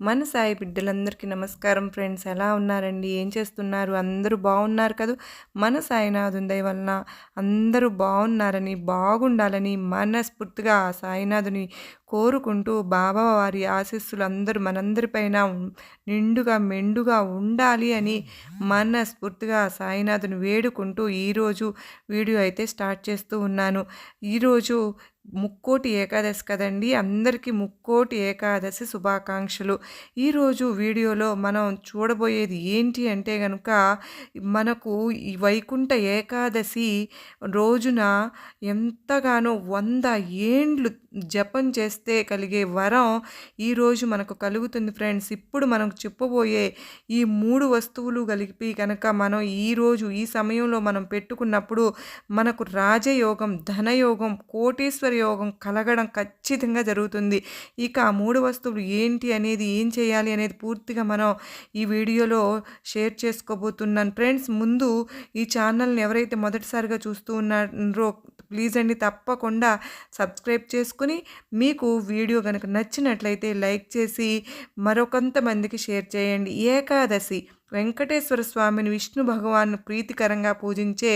మన సాయి బిడ్డలందరికీ నమస్కారం ఫ్రెండ్స్. ఎలా ఉన్నారండి? ఏం చేస్తున్నారు? అందరూ బాగున్నారు కదా? మన సాయినాథ్ ఉందయ వలన అందరూ బాగున్నారని బాగుండాలని మనస్ఫూర్తిగా ఆ సాయినాథుని కోరుకుంటూ బాబా వారి ఆశీస్సులు అందరూ మనందరిపైన నిండుగా మెండుగా ఉండాలి అని మనస్ఫూర్తిగా సాయినాథుని వేడుకుంటూ ఈరోజు వీడియో అయితే స్టార్ట్ చేస్తూ ఉన్నాను. ఈరోజు ముక్కోటి ఏకాదశి కదండి. అందరికీ ముక్కోటి ఏకాదశి శుభాకాంక్షలు. ఈరోజు వీడియోలో మనం చూడబోయేది ఏంటి అంటే కనుక మనకు ఈ వైకుంఠ ఏకాదశి రోజున ఎంతగానో వంద ఏండ్లు జపం చేస్తే కలిగే వరం ఈరోజు మనకు కలుగుతుంది ఫ్రెండ్స్. ఇప్పుడు మనకు చెప్పబోయే ఈ మూడు వస్తువులు కలిపి కనుక మనం ఈరోజు ఈ సమయంలో మనం పెట్టుకున్నప్పుడు మనకు రాజయోగం ధనయోగం కోటీశ్వర యోగం కలగడం ఖచ్చితంగా జరుగుతుంది. ఇక ఆ మూడు వస్తువులు ఏంటి అనేది ఏం చేయాలి అనేది పూర్తిగా మనం ఈ వీడియోలో షేర్ చేసుకోబోతున్నాను. ఫ్రెండ్స్ ముందు ఈ ఛానల్ని ఎవరైతే మొదటిసారిగా చూస్తూ ఉన్నారో ప్లీజ్ అండి తప్పకుండా సబ్స్క్రైబ్ చేసుకుని మీకు వీడియో కనుక నచ్చినట్లయితే లైక్ చేసి మరొకంతమందికి షేర్ చేయండి. ఏకాదశి వెంకటేశ్వర స్వామిని విష్ణు భగవాన్ను ప్రీతికరంగా పూజించే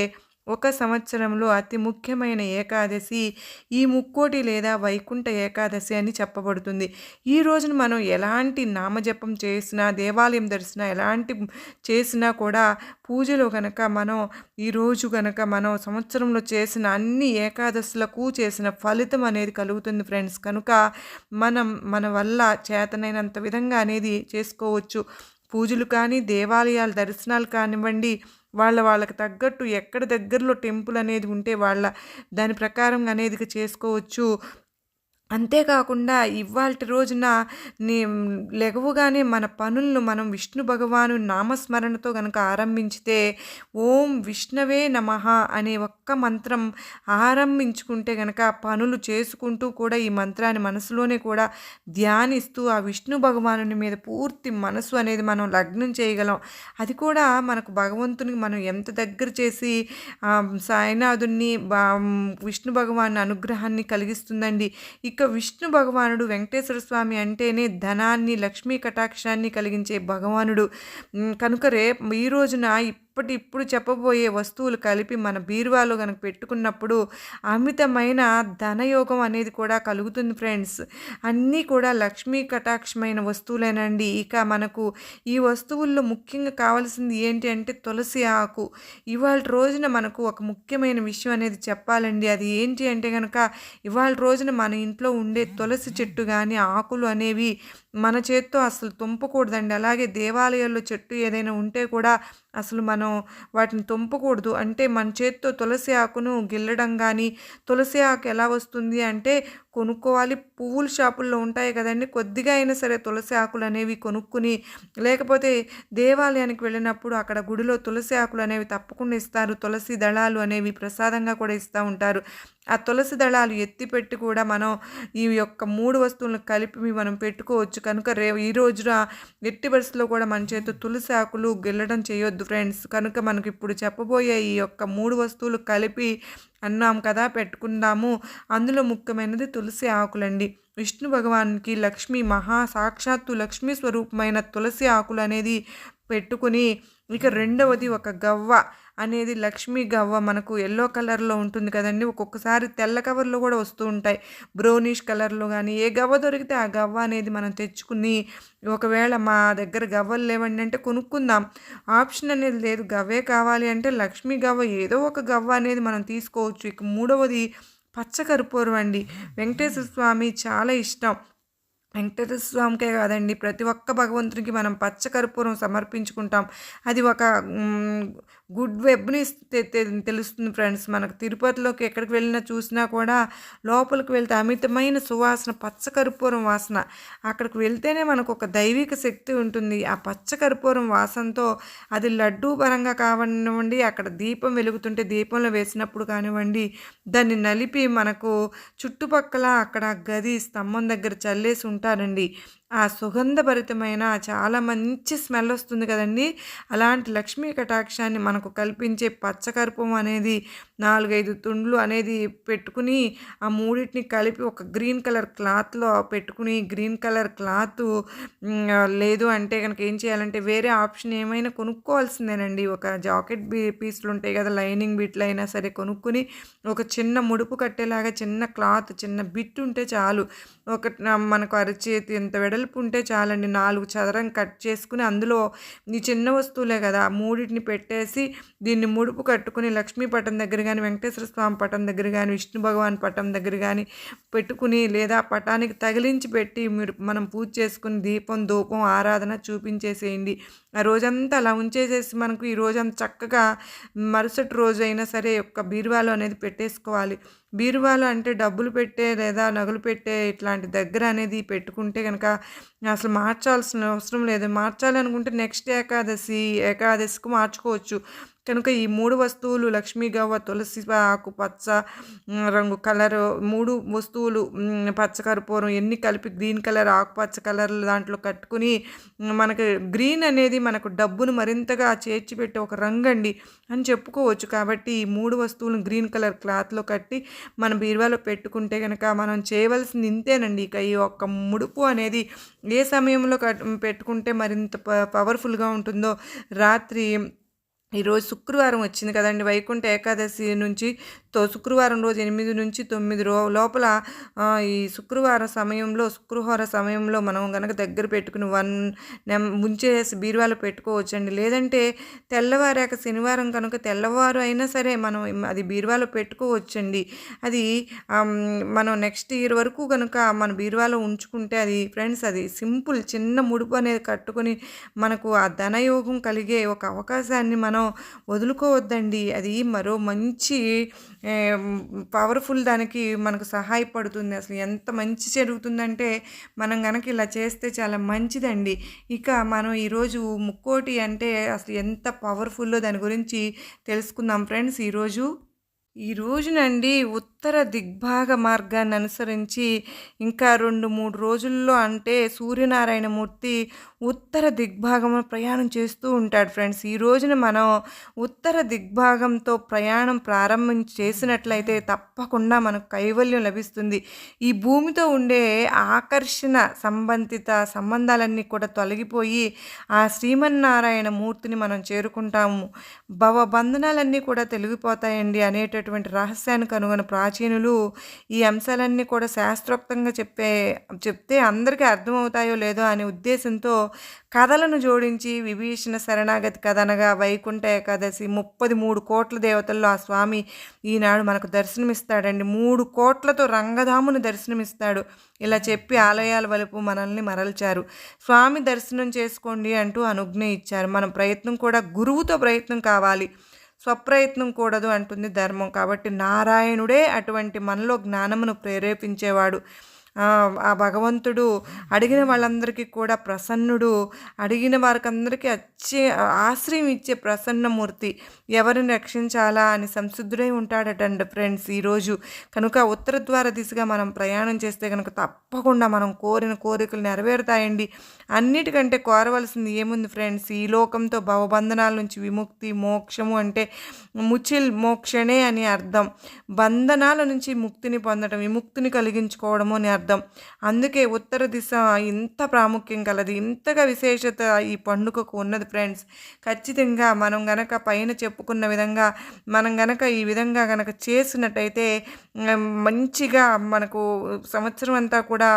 ఒక సంవత్సరంలో అతి ముఖ్యమైన ఏకాదశి ఈ ముక్కోటి లేదా వైకుంఠ ఏకాదశి అని చెప్పబడుతుంది. ఈ రోజున మనం ఎలాంటి నామజపం చేసినా దేవాలయం దర్శన ఎలాంటి చేసినా కూడా పూజలో కనుక మనం ఈరోజు కనుక మనం సంవత్సరంలో చేసిన అన్ని ఏకాదశులకు చేసిన ఫలితం అనేది కలుగుతుంది ఫ్రెండ్స్. కనుక మనం మన వల్ల చేతనైనంత విధంగా అనేది చేసుకోవచ్చు. పూజలు కానీ దేవాలయాల దర్శనాలు కానివ్వండి వాళ్ళ వాళ్ళకి తగ్గట్టు ఎక్కడ దగ్గరలో టెంపుల్ అనేది ఉంటే వాళ్ళ దాని ప్రకారం అనేది చేసుకోవచ్చు. అంతేకాకుండా ఇవాళ రోజున నీ లెగవుగానే మన పనులను మనం విష్ణు భగవాను నామస్మరణతో కనుక ఆరంభించితే ఓం విష్ణవే నమః అనే ఒక్క మంత్రం ఆరంభించుకుంటే గనక పనులు చేసుకుంటూ కూడా ఈ మంత్రాన్ని మనసులోనే కూడా ధ్యానిస్తూ ఆ విష్ణు భగవానుని మీద పూర్తి మనసు అనేది మనం లగ్నం చేయగలం. అది కూడా మనకు భగవంతునికి మనం ఎంత దగ్గర చేసి సాయినాథుణ్ణి బా విష్ణు భగవాన్ అనుగ్రహాన్ని కలిగిస్తుందండి. ఇక విష్ణు భగవానుడు వెంకటేశ్వర స్వామి అంటేనే ధనాన్ని లక్ష్మీ కటాక్షాన్ని కలిగించే భగవానుడు. కనుక రే ఈ రోజున ఇప్పటి ఇప్పుడు చెప్పబోయే వస్తువులు కలిపి మన బీరువాలో కనుక పెట్టుకున్నప్పుడు అమితమైన ధనయోగం అనేది కూడా కలుగుతుంది ఫ్రెండ్స్. అన్నీ కూడా లక్ష్మీ కటాక్షమైన వస్తువులేనండి. ఇక మనకు ఈ వస్తువుల్లో ముఖ్యంగా కావాల్సింది ఏంటి అంటే తులసి ఆకు. ఇవాళ రోజున మనకు ఒక ముఖ్యమైన విషయం అనేది చెప్పాలండి. అది ఏంటి అంటే కనుక ఇవాళ రోజున మన ఇంట్లో ఉండే తులసి చెట్టు కానీ ఆకులు అనేవి మన చేత్తో అసలు తుంపకూడదండి. అలాగే దేవాలయాల్లో చెట్టు ఏదైనా ఉంటే కూడా అసలు మనం వాటిని తొంపకూడదు. అంటే మన చేత్తో తులసి ఆకును గిల్లడం కానీ తులసి ఆకు ఎలా వస్తుంది అంటే కొనుక్కోవాలి పువ్వుల షాపుల్లో ఉంటాయి కదండి. కొద్దిగా అయినా సరే తులసి ఆకులు అనేవి కొనుక్కుని లేకపోతే దేవాలయానికి వెళ్ళినప్పుడు అక్కడ గుడిలో తులసి ఆకులు అనేవి తప్పకుండా ఇస్తారు. తులసి దళాలు అనేవి ప్రసాదంగా కూడా ఇస్తూ ఉంటారు. ఆ తులసి దళాలు ఎత్తిపెట్టి కూడా మనం ఈ యొక్క మూడు వస్తువులను కలిపి మనం పెట్టుకోవచ్చు. కనుక రే ఈ రోజున ఎట్టి పరిస్థితుల్లో కూడా మన చేత తులసి ఆకులు గిల్లడం చేయొద్దు ఫ్రెండ్స్. కనుక మనకి ఇప్పుడు చెప్పబోయే ఈ యొక్క మూడు వస్తువులు కలిపి అన్నాం కదా పెట్టుకుందాము. అందులో ముఖ్యమైనది తులసి ఆకులండి. విష్ణు భగవానికి లక్ష్మి మహా సాక్షాత్తు లక్ష్మీ స్వరూపమైన తులసి ఆకులు అనేది పెట్టుకుని ఇక రెండవది ఒక గవ్వ. అనేది లక్ష్మీ గవ్వ మనకు ఎల్లో కలర్లో ఉంటుంది కదండి. ఒక్కొక్కసారి తెల్ల కవర్లో కూడా వస్తూ ఉంటాయి. బ్రౌనిష్ కలర్లో కానీ ఏ గవ్వ దొరికితే ఆ గవ్వ అనేది మనం తెచ్చుకుని ఒకవేళ మా దగ్గర గవ్వలు లేవండి అంటే కొనుక్కుందాం. ఆప్షన్ అనేది లేదు. గవ్వే కావాలి అంటే లక్ష్మీ గవ్వ ఏదో ఒక గవ్వ అనేది మనం తీసుకోవచ్చు. ఇక మూడవది పచ్చకర్పూరం అండి. వెంకటేశ్వర స్వామి చాలా ఇష్టం. వెంకటేశ్వర స్వామికే కాదండి. ప్రతి ఒక్క భగవంతునికి మనం పచ్చకర్పూరం సమర్పించుకుంటాం. అది ఒక గుడ్ వెబ్ని తె- తెలుస్తుంది ఫ్రెండ్స్. మనకు తిరుపతిలోకి ఎక్కడికి వెళ్ళినా చూసినా కూడా లోపలికి వెళ్తే అమితమైన సువాసన పచ్చకర్పూరం వాసన. అక్కడికి వెళ్తేనే మనకు ఒక దైవిక శక్తి ఉంటుంది. ఆ పచ్చకర్పూరం వాసనతో అది లడ్డూ పరంగా కానివ్వండి అక్కడ దీపం వెలుగుతుంటే దీపంలో వేసినప్పుడు కానివ్వండి దాన్ని నలిపి మనకు చుట్టుపక్కల అక్కడ గది స్తంభం దగ్గర చల్లేసి ఉంటారండి. ఆ సుగంధభరితమైన చాలా మంచి స్మెల్ వస్తుంది కదండి. అలాంటి లక్ష్మీ కటాక్షాన్ని మనకు కల్పించే పచ్చకర్పం అనేది నాలుగైదు తుండ్లు అనేది పెట్టుకుని ఆ మూడింటిని కలిపి ఒక గ్రీన్ కలర్ క్లాత్లో పెట్టుకుని గ్రీన్ కలర్ క్లాత్ లేదు అంటే కనుక ఏం చేయాలంటే వేరే ఆప్షన్ ఏమైనా కొనుక్కోవాల్సిందేనండి. ఒక జాకెట్ బీ పీసులు ఉంటాయి కదా లైనింగ్ బిట్లు అయినా సరే కొనుక్కొని ఒక చిన్న ముడుపు కట్టేలాగా చిన్న క్లాత్ చిన్న బిట్ ఉంటే చాలు. ఒక మనకు అరచేతి ఎంత వెడల్పు ఉంటే చాలండి. నాలుగు చదరం కట్ చేసుకుని అందులో ఈ చిన్న వస్తువులే కదా మూడింటిని పెట్టేసి దీన్ని ముడుపు కట్టుకుని లక్ష్మీపట్నం దగ్గర కానీ వెంకటేశ్వర స్వామి పటం దగ్గర కానీ విష్ణు భగవాన్ పటం దగ్గర కానీ పెట్టుకుని లేదా పటానికి తగిలించి పెట్టి మీరు మనం పూజ చేసుకుని దీపం ధూపం ఆరాధన చూపించేసేయండి. ఆ రోజంతా అలా ఉంచేసేసి మనకు ఈ రోజంతా చక్కగా మరుసటి రోజు అయినా సరే యొక్క బీరువాలో అనేది పెట్టేసుకోవాలి. బీరువాలో అంటే డబ్బులు పెట్టే లేదా నగలు పెట్టే ఇట్లాంటి దగ్గర అనేది పెట్టుకుంటే కనుక అసలు మార్చాల్సిన అవసరం లేదు. మార్చాలి అనుకుంటే నెక్స్ట్ ఏకాదశి ఏకాదశికి మార్చుకోవచ్చు. కనుక ఈ మూడు వస్తువులు లక్ష్మీ గవ్వ తులసి ఆకు పచ్చ రంగు కలర్ మూడు వస్తువులు పచ్చకర్పూరం ఎన్ని కలిపి గ్రీన్ కలర్ ఆకుపచ్చ కలర్ దాంట్లో కట్టుకుని మనకు గ్రీన్ అనేది మనకు డబ్బును మరింతగా చేర్చిపెట్టే ఒక రంగు అండి అని చెప్పుకోవచ్చు. కాబట్టి ఈ మూడు వస్తువులను గ్రీన్ కలర్ క్లాత్లో కట్టి మన బీరువాలో పెట్టుకుంటే కనుక మనం చేయవలసింది ఇంతేనండి. ఇక ఈ ఒక్క ముడుపు అనేది ఏ సమయంలో పెట్టుకుంటే మరింత పవర్ఫుల్గా ఉంటుందో రాత్రి ఈరోజు శుక్రవారం వచ్చింది కదండి. వైకుంఠ ఏకాదశి నుంచి తో శుక్రవారం రోజు ఎనిమిది నుంచి తొమ్మిది రో లోపల ఈ శుక్రవారం సమయంలో శుక్రవార సమయంలో మనం కనుక దగ్గర పెట్టుకుని వన్ నెం ముంచేసి బీరువాలో పెట్టుకోవచ్చండి. లేదంటే తెల్లవారాక శనివారం కనుక తెల్లవారు అయినా సరే మనం అది బీరువాలో పెట్టుకోవచ్చండి. అది మనం నెక్స్ట్ ఇయర్ వరకు కనుక మన బీరువాలో ఉంచుకుంటే అది ఫ్రెండ్స్ అది సింపుల్ చిన్న ముడుపు అనేది కట్టుకొని మనకు ఆ ధనయోగం కలిగే ఒక అవకాశాన్ని మనం వదులుకోవద్దండి. అది మరో మంచి పవర్ఫుల్ దానికి మనకు సహాయపడుతుంది. అసలు ఎంత మంచి జరుగుతుందంటే మనం కనుక ఇలా చేస్తే చాలా మంచిదండి. ఇక మనం ఈరోజు ముక్కోటి అంటే అసలు ఎంత పవర్ఫుల్లో దాని గురించి తెలుసుకుందాం. ఫ్రెండ్స్ ఈరోజు ఈ రోజునండి ఉత్తర దిగ్భాగ మార్గాన్ని అనుసరించి ఇంకా రెండు మూడు రోజుల్లో అంటే సూర్యనారాయణ మూర్తి ఉత్తర దిగ్భాగంలో ప్రయాణం చేస్తూ ఉంటాడు ఫ్రెండ్స్. ఈ రోజున మనం ఉత్తర దిగ్భాగంతో ప్రయాణం ప్రారంభం చేసినట్లయితే తప్పకుండా మనకు కైవల్యం లభిస్తుంది. ఈ భూమితో ఉండే ఆకర్షణ సంబంధిత సంబంధాలన్నీ కూడా తొలగిపోయి ఆ శ్రీమన్నారాయణ మూర్తిని మనం చేరుకుంటాము. భవబంధనాలన్నీ కూడా తొలగిపోతాయండి అనేటటువంటి రహస్యాన్ని కనుగొన ప్రాచీనులు ఈ అంశాలన్నీ కూడా శాస్త్రోక్తంగా చెప్పే చెప్తే అందరికీ అర్థమవుతాయో లేదో అనే ఉద్దేశంతో కథలను జోడించి విభీషణ శరణాగతి కథ అనగా వైకుంఠ ఏకాదశి ముప్పది మూడు కోట్ల దేవతల్లో ఆ స్వామి ఈనాడు మనకు దర్శనమిస్తాడండి. మూడు కోట్లతో రంగధాముని దర్శనమిస్తాడు. ఇలా చెప్పి ఆలయాల వలుపు మనల్ని మరల్చారు. స్వామి దర్శనం చేసుకోండి అంటూ అనుజ్ఞ ఇచ్చారు. మన ప్రయత్నం కూడా గురువుతో ప్రయత్నం కావాలి. స్వప్రయత్నం కూడదు అంటుంది ధర్మం. కాబట్టి నారాయణుడే అటువంటి మనలో జ్ఞానమును ప్రేరేపించేవాడు. ఆ భగవంతుడు అడిగిన వాళ్ళందరికీ కూడా ప్రసన్నుడు అడిగిన వారికి అందరికీ ఆశ్రయం ఇచ్చే ప్రసన్నమూర్తి ఎవరిని రక్షించాలా అని సంసిద్ధుడై ఉంటాడటండి ఫ్రెండ్స్ ఈరోజు. కనుక ఉత్తర ద్వార దిశగా మనం ప్రయాణం చేస్తే కనుక తప్పకుండా మనం కోరిన కోరికలు నెరవేరుతాయండి. అన్నిటికంటే కోరవలసింది ఏముంది ఫ్రెండ్స్? ఈ లోకంతో భవబంధనాల నుంచి విముక్తి మోక్షము అంటే ముచిల్ మోక్షణే అని అర్థం. బంధనాల నుంచి ముక్తిని పొందడం విముక్తిని కలిగించుకోవడము అని అర్థం. అర్థం అందుకే ఉత్తర దిశ ఇంత ప్రాముఖ్యం కలది. ఇంతగా విశేషత ఈ పండుగకు ఉన్నది ఫ్రెండ్స్ ఖచ్చితంగా మనం గనక పైన చెప్పుకున్న విధంగా మనం గనక ఈ విధంగా గనక చేసినట్టయితే మంచిగా మనకు సంవత్సరం అంతా కూడా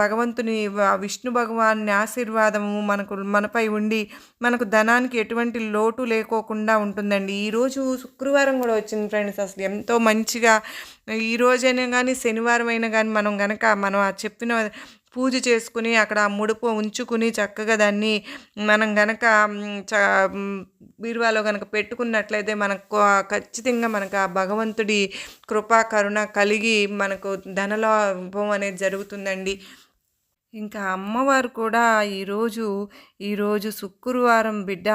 భగవంతుని విష్ణు భగవాన్ని ఆశీర్వాదము మనకు మనపై ఉండి మనకు ధనానికి ఎటువంటి లోటు లేకోకుండా ఉంటుందండి. ఈరోజు శుక్రవారం కూడా వచ్చింది ఫ్రెండ్స్ అసలు ఎంతో మంచిగా ఈ రోజైనా కానీ శనివారం అయినా కానీ మనం గనక మనం ఆ చెప్పిన పూజ చేసుకుని అక్కడ ముడుపు ఉంచుకుని చక్కగా దాన్ని మనం గనక చ బీరువాలో కనుక పెట్టుకున్నట్లయితే మనకు ఖచ్చితంగా మనకు ఆ భగవంతుడి కృపా కరుణ కలిగి మనకు ధనలాభం అనేది జరుగుతుందండి. ఇంకా అమ్మవారు కూడా ఈరోజు ఈరోజు శుక్రవారం బిడ్డ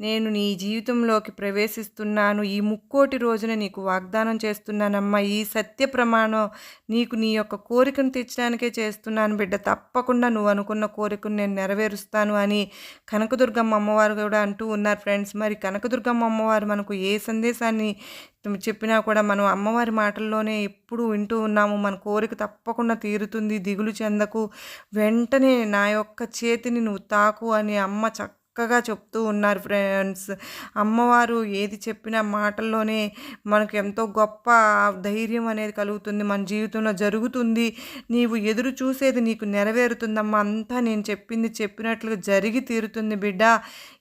నేను నీ జీవితంలోకి ప్రవేశిస్తున్నాను. ఈ ముక్కోటి రోజున నీకు వాగ్దానం చేస్తున్నానమ్మా. ఈ సత్య ప్రమాణం నీకు నీ యొక్క కోరికను తెచ్చడానికే చేస్తున్నాను బిడ్డ. తప్పకుండా నువ్వు అనుకున్న కోరికను నేను నెరవేరుస్తాను అని కనకదుర్గమ్మ అమ్మవారు కూడా అంటూ ఉన్నారు ఫ్రెండ్స్. మరి కనకదుర్గమ్మ అమ్మవారు మనకు ఏ సందేశాన్ని చెప్పినా కూడా మనం అమ్మవారి మాటల్లోనే ఎప్పుడు వింటూ ఉన్నాము. మన కోరిక తప్పకుండా తీరుతుంది. దిగులు చెందకు. వెంటనే నా యొక్క చేతిని నువ్వు తాకు అని అమ్మ చక్క చక్కగా చెప్తూ ఉన్నారు ఫ్రెండ్స్. అమ్మవారు ఏది చెప్పిన మాటల్లోనే మనకు ఎంతో గొప్ప ధైర్యం అనేది కలుగుతుంది. మన జీవితంలో జరుగుతుంది. నీవు ఎదురు చూసేది నీకు నెరవేరుతుందమ్మా. అంతా నేను చెప్పింది చెప్పినట్లుగా జరిగి తీరుతుంది బిడ్డ.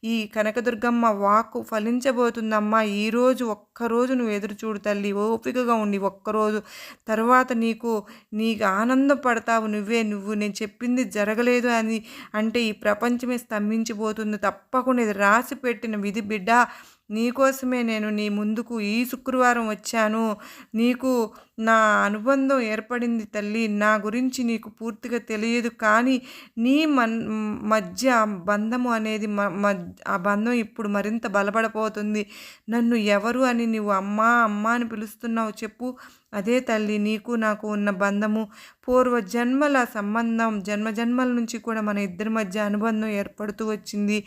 ఈ కనకదుర్గమ్మ వాక్కు ఫలించబోతుందమ్మా. ఈరోజు ఒక్కరోజు నువ్వు ఎదురు చూడు తల్లి. ఓపికగా ఉండి ఒక్కరోజు. తర్వాత నీకు నీకు ఆనందం పడతావు నువ్వే. నువ్వు నేను చెప్పింది జరగలేదు అని అంటే ఈ ప్రపంచమే స్తంభించిపోతుంది తప్పకుండా ఇది రాసి పెట్టిన విధి బిడ్డ నీకోసమే నేను నీ ముందుకు ఈ శుక్రవారం వచ్చాను. నీకు నా అనుబంధం ఏర్పడింది తల్లి. నా గురించి నీకు పూర్తిగా తెలియదు కానీ నీ మన్ మధ్య బంధము అనేది ఆ బంధం ఇప్పుడు మరింత బలపడపోతుంది నన్ను ఎవరు అని నువ్వు అమ్మా అమ్మ అని పిలుస్తున్నావు చెప్పు. అదే తల్లి నీకు నాకు ఉన్న బంధము. పూర్వ జన్మల సంబంధం జన్మ జన్మల నుంచి కూడా మన ఇద్దరి మధ్య అనుబంధం ఏర్పడుతూ వచ్చింది.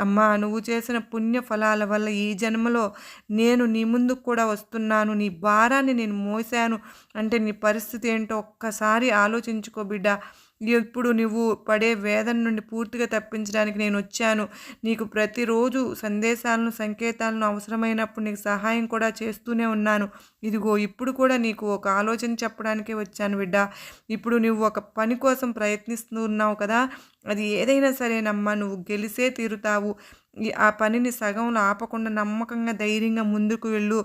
అమ్మా నువ్వు చేసిన పుణ్య ఫలాల వల్ల ఈ జన్మలో నేను నీ ముందుకు కూడా వస్తున్నాను. నీ భారాన్ని నేను మోసాను. అంటే నీ పరిస్థితి ఏంటో ఒక్కసారి ఆలోచించుకో బిడ్డ. ఇప్పుడు నువ్వు పడే వేదన నుండి పూర్తిగా తప్పించడానికి నేను వచ్చాను. నీకు ప్రతిరోజు సందేశాలను సంకేతాలను అవసరమైనప్పుడు నీకు సహాయం కూడా చేస్తూనే ఉన్నాను. ఇదిగో ఇప్పుడు కూడా నీకు ఒక ఆలోచన చెప్పడానికే వచ్చాను బిడ్డ. ఇప్పుడు నువ్వు ఒక పని కోసం ప్రయత్నిస్తూ ఉన్నావు కదా. అది ఏదైనా సరేనమ్మా నువ్వు గెలిసే తీరుతావు. ఆ పనిని సగంలో ఆపకుండా నమ్మకంగా ధైర్యంగా ముందుకు వెళ్ళు.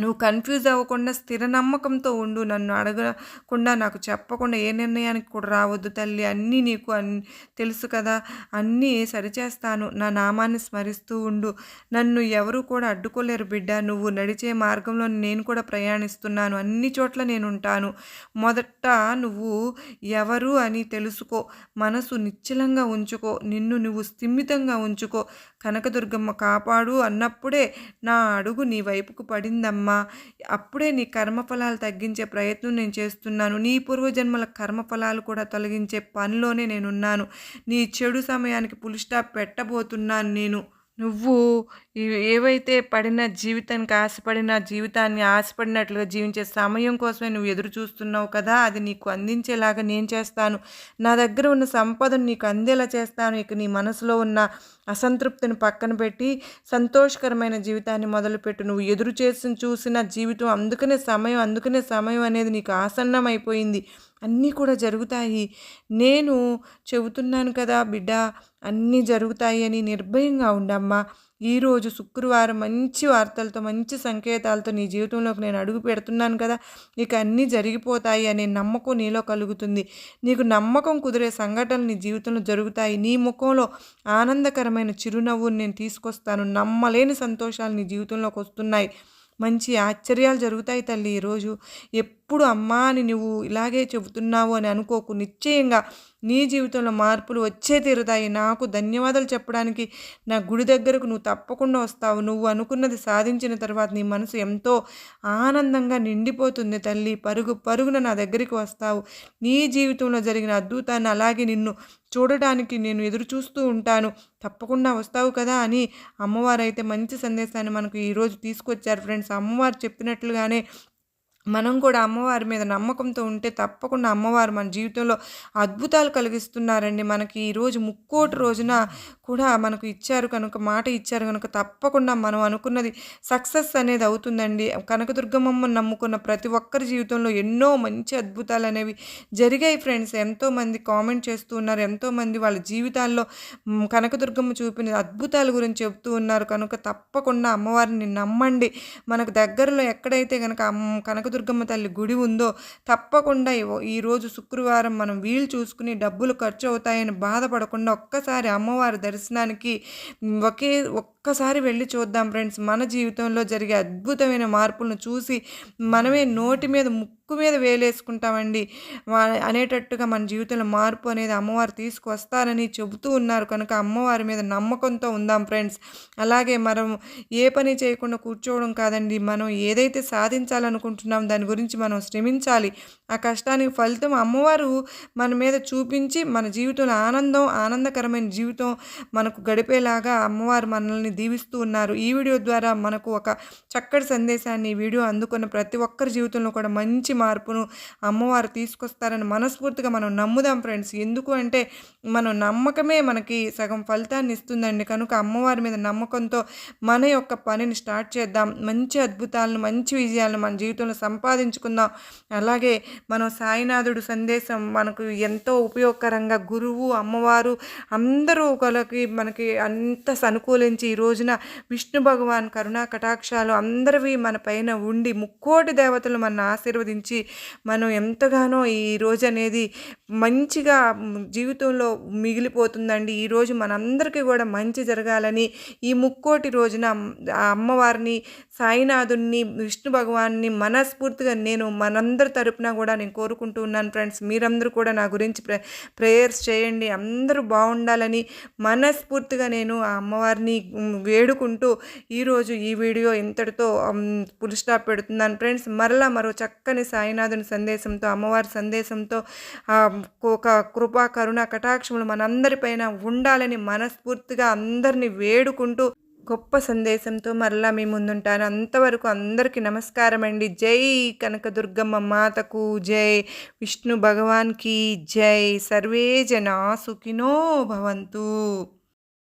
నువ్వు కన్ఫ్యూజ్ అవ్వకుండా స్థిర నమ్మకంతో ఉండు. నన్ను అడగకుండా నాకు చెప్పకుండా ఏ నిర్ణయానికి కూడా రావద్దు తల్లి. అన్నీ నీకు అన్ తెలుసు కదా. అన్నీ సరిచేస్తాను. నా నామాన్ని స్మరిస్తూ ఉండు. నన్ను ఎవరు కూడా అడ్డుకోలేరు బిడ్డ. నువ్వు నడిచే మార్గంలో నేను కూడా ప్రయాణిస్తున్నాను. అన్ని చోట్ల నేను ఉంటాను. మొదట నువ్వు ఎవరు అని తెలుసుకో. మనసు నిశ్చలంగా ఉంచుకో. నిన్ను నువ్వు స్థిమితంగా ఉంచుకో. కనకదుర్గమ్మ కాపాడు అన్నప్పుడే నా అడుగు నీ వైపుకు పడిందమ్మా. అప్పుడే నీ కర్మఫలాలు తగ్గించే ప్రయత్నం నేను చేస్తున్నాను. నీ పూర్వజన్మల కర్మఫలాలు కూడా తొలగించే పనిలోనే నేనున్నాను. నీ చెడు సమయానికి పులిస్టాప్ పెట్టబోతున్నాను నేను. నువ్వు ఏవైతే పడిన జీవితానికి ఆశపడిన జీవితాన్ని ఆశపడినట్లుగా జీవించే సమయం కోసమే నువ్వు ఎదురు చూస్తున్నావు కదా అది నీకు అందించేలాగా నేను చేస్తాను. నా దగ్గర ఉన్న సంపదను నీకు అందేలా చేస్తాను. ఇక నీ మనసులో ఉన్న అసంతృప్తిని పక్కన పెట్టి సంతోషకరమైన జీవితాన్ని మొదలుపెట్టు. నువ్వు ఎదురు చేసి చూసిన జీవితం అందుకనే సమయం అందుకనే సమయం అనేది నీకు ఆసన్నమైపోయింది. అన్నీ కూడా జరుగుతాయి. నేను చెబుతున్నాను కదా బిడ్డ అన్నీ జరుగుతాయి అని నిర్భయంగా ఉండమ్మా. ఈరోజు శుక్రవారం మంచి వార్తలతో మంచి సంకేతాలతో నీ జీవితంలోకి నేను అడుగు పెడుతున్నాను కదా. నీకు అన్నీ జరిగిపోతాయి అనే నమ్మకం నీలో కలుగుతుంది. నీకు నమ్మకం కుదిరే సంఘటనలు నీ జీవితంలో జరుగుతాయి. నీ ముఖంలో ఆనందకరమైన చిరునవ్వుని నేను తీసుకొస్తాను. నమ్మలేని సంతోషాలు నీ జీవితంలోకి వస్తున్నాయి. మంచి ఆశ్చర్యాలు జరుగుతాయి తల్లి ఈరోజు. ఎప్పుడు అమ్మా అని నువ్వు ఇలాగే చెబుతున్నావు అని అనుకోకు. నిశ్చయంగా నీ జీవితంలో మార్పులు వచ్చే తీరుతాయి. నాకు ధన్యవాదాలు చెప్పడానికి నా గుడి దగ్గరకు నువ్వు తప్పకుండా వస్తావు. నువ్వు అనుకున్నది సాధించిన తర్వాత నీ మనసు ఎంతో ఆనందంగా నిండిపోతుంది తల్లి. పరుగు పరుగున నా దగ్గరికి వస్తావు. నీ జీవితంలో జరిగిన అద్భుతాన్ని అలాగే నిన్ను చూడటానికి నేను ఎదురు చూస్తూ ఉంటాను. తప్పకుండా వస్తావు కదా అని అమ్మవారు అయితే మంచి సందేశాన్ని మనకు ఈరోజు తీసుకొచ్చారు ఫ్రెండ్స్. అమ్మవారు చెప్పినట్లుగానే మనం కూడా అమ్మవారి మీద నమ్మకంతో ఉంటే తప్పకుండా అమ్మవారు మన జీవితంలో అద్భుతాలు కలిగిస్తున్నారండి. మనకి ఈరోజు ముక్కోటి రోజున కూడా మనకు ఇచ్చారు కనుక మాట ఇచ్చారు కనుక తప్పకుండా మనం అనుకున్నది సక్సెస్ అనేది అవుతుందండి. కనకదుర్గమ్మను నమ్ముకున్న ప్రతి ఒక్కరి జీవితంలో ఎన్నో మంచి అద్భుతాలు అనేవి జరిగాయి ఫ్రెండ్స్. ఎంతోమంది కామెంట్ చేస్తూ ఉన్నారు. ఎంతోమంది వాళ్ళ జీవితాల్లో కనకదుర్గమ్మ చూపిన అద్భుతాల గురించి చెబుతూ ఉన్నారు. కనుక తప్పకుండా అమ్మవారిని నమ్మండి. మనకు దగ్గరలో ఎక్కడైతే కనుక కనక కనకదుర్గమ్మ తల్లి గుడి ఉందో తప్పకుండా ఈరోజు శుక్రవారం మనం వీలు చూసుకుని డబ్బులు ఖర్చు అవుతాయని బాధపడకుండా ఒక్కసారి అమ్మవారి దర్శనానికి ఒకే ఒక్కసారి వెళ్ళి చూద్దాం ఫ్రెండ్స్. మన జీవితంలో జరిగే అద్భుతమైన మార్పులను చూసి మనమే నోటి మీద ముక్కు ముక్కు మీద వేలేసుకుంటామండి. అనేటట్టుగా మన జీవితంలో మార్పు అనేది అమ్మవారు తీసుకొస్తారని చెబుతూ ఉన్నారు. కనుక అమ్మవారి మీద నమ్మకంతో ఉందాం ఫ్రెండ్స్. అలాగే మనం ఏ పని చేయకుండా కూర్చోవడం కాదండి. మనం ఏదైతే సాధించాలనుకుంటున్నాం దాని గురించి మనం శ్రమించాలి. ఆ కష్టానికి ఫలితం అమ్మవారు మన మీద చూపించి మన జీవితంలో ఆనందం ఆనందకరమైన జీవితం మనకు గడిపేలాగా అమ్మవారు మనల్ని దీవిస్తూ ఉన్నారు. ఈ వీడియో ద్వారా మనకు ఒక చక్కటి సందేశాన్ని ఈ వీడియో అందుకున్న ప్రతి ఒక్కరి జీవితంలో కూడా మంచి మార్పును అమ్మవారు తీసుకొస్తారని మనస్ఫూర్తిగా మనం నమ్ముదాం ఫ్రెండ్స్. ఎందుకు అంటే మనం నమ్మకమే మనకి సగం ఫలితాన్ని ఇస్తుందండి. కనుక అమ్మవారి మీద నమ్మకంతో మన యొక్క పనిని స్టార్ట్ చేద్దాం. మంచి అద్భుతాలను మంచి విజయాలను మన జీవితంలో సంపాదించుకుందాం. అలాగే మనం సాయినాథుడు సందేశం మనకు ఎంతో ఉపయోగకరంగా గురువు అమ్మవారు అందరూ ఒకరికి మనకి అంత అనుకూలించి ఈ రోజున విష్ణు భగవాన్ కరుణా కటాక్షాలు అందరివి మన పైన ఉండి ముక్కోటి దేవతలు మన ఆశీర్వదించి మనం ఎంతగానో ఈ రోజు అనేది మంచిగా జీవితంలో మిగిలిపోతుందండి. ఈరోజు మనందరికీ కూడా మంచి జరగాలని ఈ ముక్కోటి రోజున ఆ అమ్మవారిని సాయినాథుణ్ణి విష్ణు భగవాన్ని మనస్ఫూర్తిగా నేను మనందరి తరపున కూడా నేను కోరుకుంటూ ఉన్నాను ఫ్రెండ్స్. మీరందరూ కూడా నా గురించి ప్రే ప్రేయర్స్ చేయండి. అందరూ బాగుండాలని మనస్ఫూర్తిగా నేను ఆ అమ్మవారిని వేడుకుంటూ ఈరోజు ఈ వీడియో ఇంతటితో ఫుల్ స్టాప్ పెడుతున్నాను ఫ్రెండ్స్. మరలా మరో చక్కని సాయినాథుని సందేశంతో అమ్మవారి సందేశంతో ఒక కృపా కరుణ కటాక్షములు మనందరిపైన ఉండాలని మనస్ఫూర్తిగా అందరినీ వేడుకుంటూ గొప్ప సందేశంతో మరలా మీ ముందుంటాను. అంతవరకు అందరికీ నమస్కారం అండి. జై కనకదుర్గమ్మ మాతకు జై. విష్ణు భగవాన్కి జై. సర్వే జనా సుఖినో భవంతు.